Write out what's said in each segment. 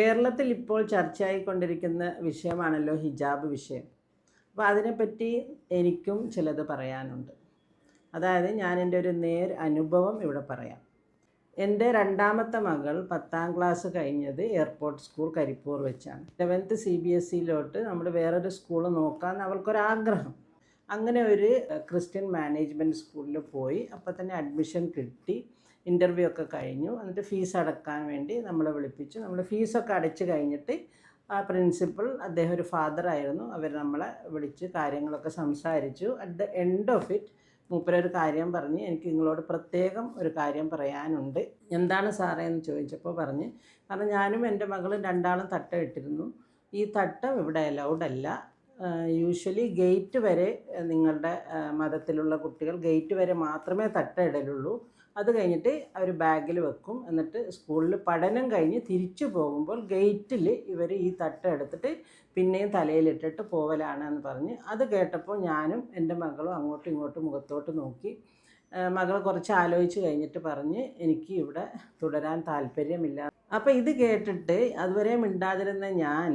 കേരളത്തിൽ ഇപ്പോൾ ചർച്ചയായിക്കൊണ്ടിരിക്കുന്ന വിഷയമാണല്ലോ ഹിജാബ് വിഷയം. അപ്പോൾ അതിനെപ്പറ്റി എനിക്കും ചിലത് പറയാനുണ്ട്. അതായത് ഞാൻ എന്റെ ഒരു നേർ അനുഭവം ഇവിടെ പറയാം. എന്റെ രണ്ടാമത്തെ മകൾ പത്താം ക്ലാസ് കഴിഞ്ഞത് എയർപോർട്ട് സ്കൂൾ കരിപ്പൂർ വെച്ചാണ്. ലെവൻത്ത് സി ബി എസ് സിയിലോട്ട് നമ്മൾ വേറൊരു സ്കൂൾ നോക്കാമെന്ന് അവൾക്കൊരാഗ്രഹം. അങ്ങനെ ഒരു ക്രിസ്ത്യൻ മാനേജ്മെന്റ് സ്കൂളിൽ പോയി. അപ്പോൾ തന്നെ അഡ്മിഷൻ കിട്ടി. ഇന്റർവ്യൂ ഒക്കെ കഴിഞ്ഞു. എന്നിട്ട് ഫീസ് അടക്കാൻ വേണ്ടി നമ്മളെ വിളിപ്പിച്ചു. നമ്മൾ ഫീസൊക്കെ അടച്ചു കഴിഞ്ഞിട്ട് ആ പ്രിൻസിപ്പൽ അദ്ദേഹം ഒരു ഫാദർ ആയിരുന്നു. അവർ നമ്മളെ വിളിച്ച് കാര്യങ്ങളൊക്കെ സംസാരിച്ചു. At the end of it മൂപ്പരൊരു കാര്യം പറഞ്ഞ്. എനിക്ക് നിങ്ങളോട് പ്രത്യേകം ഒരു കാര്യം പറയാനുണ്ട്. എന്താണ് സാറേ എന്ന് ചോദിച്ചപ്പോൾ പറഞ്ഞ് കാരണം ഞാനും എന്റെ മകളും രണ്ടാളും തട്ട ഇട്ടിരുന്നു ഈ തട്ടം ഇവിടെ അലൗഡ് അല്ല. യൂഷ്വലി ഗേറ്റ് വരെ നിങ്ങളുടെ മതത്തിലുള്ള കുട്ടികൾ ഗേറ്റ് വരെ മാത്രമേ തട്ട ഇടലുള്ളൂ അത് കഴിഞ്ഞിട്ട് അവർ ബാഗിൽ വെക്കും. എന്നിട്ട് സ്കൂളിൽ പഠനം കഴിഞ്ഞ് തിരിച്ചു പോകുമ്പോൾ ഗേറ്റിൽ ഇവർ ഈ തട്ട് എടുത്തിട്ട് പിന്നെയും തലയിലിട്ടിട്ട് പോവലാണ് എന്ന് പറഞ്ഞ് അത് കേട്ടപ്പോൾ ഞാനും എന്റെ മകളും അങ്ങോട്ടും ഇങ്ങോട്ടും മുഖത്തോട്ട് നോക്കി. മകൾ കുറച്ച് ആലോചിച്ച് കഴിഞ്ഞിട്ട് പറഞ്ഞ് എനിക്ക് ഇവിടെ തുടരാൻ താല്പര്യമില്ല. അപ്പോൾ ഇത് കേട്ടിട്ട് അതുവരെ മിണ്ടാതിരുന്ന ഞാൻ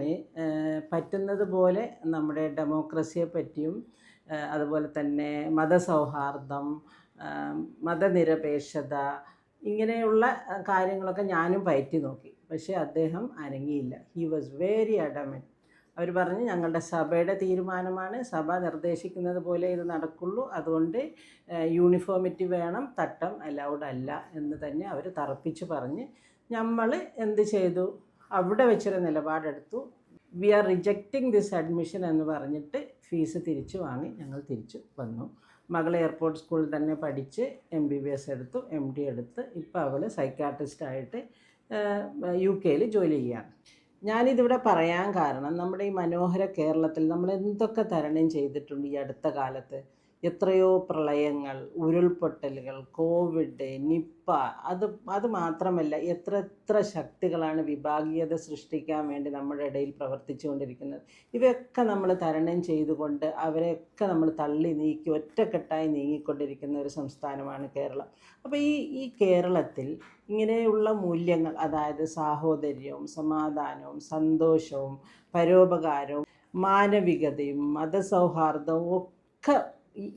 പറ്റുന്നത് പോലെ നമ്മുടെ ഡെമോക്രസിയെ പറ്റിയും അതുപോലെ തന്നെ മതസൗഹാർദ്ദം മതനിരപേക്ഷത ഇങ്ങനെയുള്ള കാര്യങ്ങളൊക്കെ ഞാനും പയറ്റി നോക്കി. പക്ഷേ അദ്ദേഹം അനങ്ങിയില്ല. ഹി വാസ് വെരി അഡമിറ്റ് അവർ പറഞ്ഞ് ഞങ്ങളുടെ സഭയുടെ തീരുമാനമാണ്. സഭ നിർദ്ദേശിക്കുന്നത് പോലെ ഇത് നടക്കുള്ളൂ. അതുകൊണ്ട് യൂണിഫോമിറ്റി വേണം. തട്ടം അലൗഡ് അല്ല. എന്ന് തന്നെ അവർ തറപ്പിച്ച് പറഞ്ഞ് നമ്മൾ എന്ത് ചെയ്തു? അവിടെ വെച്ചൊരു നിലപാടെടുത്തു. We are rejecting this admission എന്ന് പറഞ്ഞിട്ട് ഫീസ് തിരിച്ചു വാങ്ങി ഞങ്ങൾ തിരിച്ചു വന്നു. മകൾ എയർപോർട്ട് സ്കൂളിൽ തന്നെ പഠിച്ച് എം ബി ബി എസ് എടുത്തു. എം ഡി എടുത്ത് ഇപ്പോൾ അവൾ സൈക്കാട്രിസ്റ്റായിട്ട് യു കെയിൽ ജോലി ചെയ്യുകയാണ്. ഞാനിതിവിടെ പറയാൻ കാരണം നമ്മുടെ ഈ മനോഹര കേരളത്തിൽ നമ്മൾ എന്തൊക്കെ തരണം ചെയ്തിട്ടുണ്ട് ഈ അടുത്ത കാലത്ത്? എത്രയോ പ്രളയങ്ങൾ ഉരുൾപൊട്ടലുകൾ കോവിഡ് നിപ്പ അത് അത് മാത്രമല്ല എത്ര എത്ര ശക്തികളാണ് വിഭാഗീയത സൃഷ്ടിക്കാൻ വേണ്ടി നമ്മുടെ ഇടയിൽ പ്രവർത്തിച്ചുകൊണ്ടിരിക്കുന്നത്. ഇവയൊക്കെ നമ്മൾ തരണം ചെയ്തുകൊണ്ട് അവരെയൊക്കെ നമ്മൾ തള്ളി നീക്കി ഒറ്റക്കെട്ടായി നീങ്ങിക്കൊണ്ടിരിക്കുന്ന ഒരു സംസ്ഥാനമാണ് കേരളം. അപ്പോൾ ഈ ഈ കേരളത്തിൽ ഇങ്ങനെയുള്ള മൂല്യങ്ങൾ അതായത് സാഹോദര്യവും സമാധാനവും സന്തോഷവും പരോപകാരവും മാനവികതയും മതസൗഹാർദ്ദവും ഒക്കെ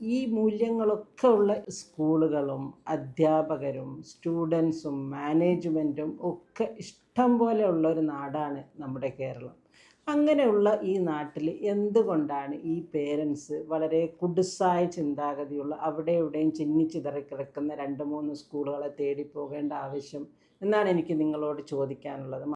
ഈ മൂല്യങ്ങളൊക്കെ ഉള്ള സ്കൂളുകളും അധ്യാപകരും സ്റ്റുഡൻസും മാനേജ്മെന്റും ഒക്കെ ഇഷ്ടം പോലെ ഉള്ള ഒരു നാടാണ് നമ്മുടെ കേരളം. അങ്ങനെയുള്ള ഈ നാട്ടിൽ എന്തുകൊണ്ടാണ് ഈ പേരൻസ് വളരെ കുടുസായ ചിന്താഗതിയുള്ള അവിടെ ഇവിടെയും ചിന്നിച്ചിതറി കിടക്കുന്ന രണ്ട് മൂന്ന് സ്കൂളുകളെ തേടി പോകേണ്ട ആവശ്യം എന്നാണ് എനിക്ക് നിങ്ങളോട് ചോദിക്കാനുള്ളത്.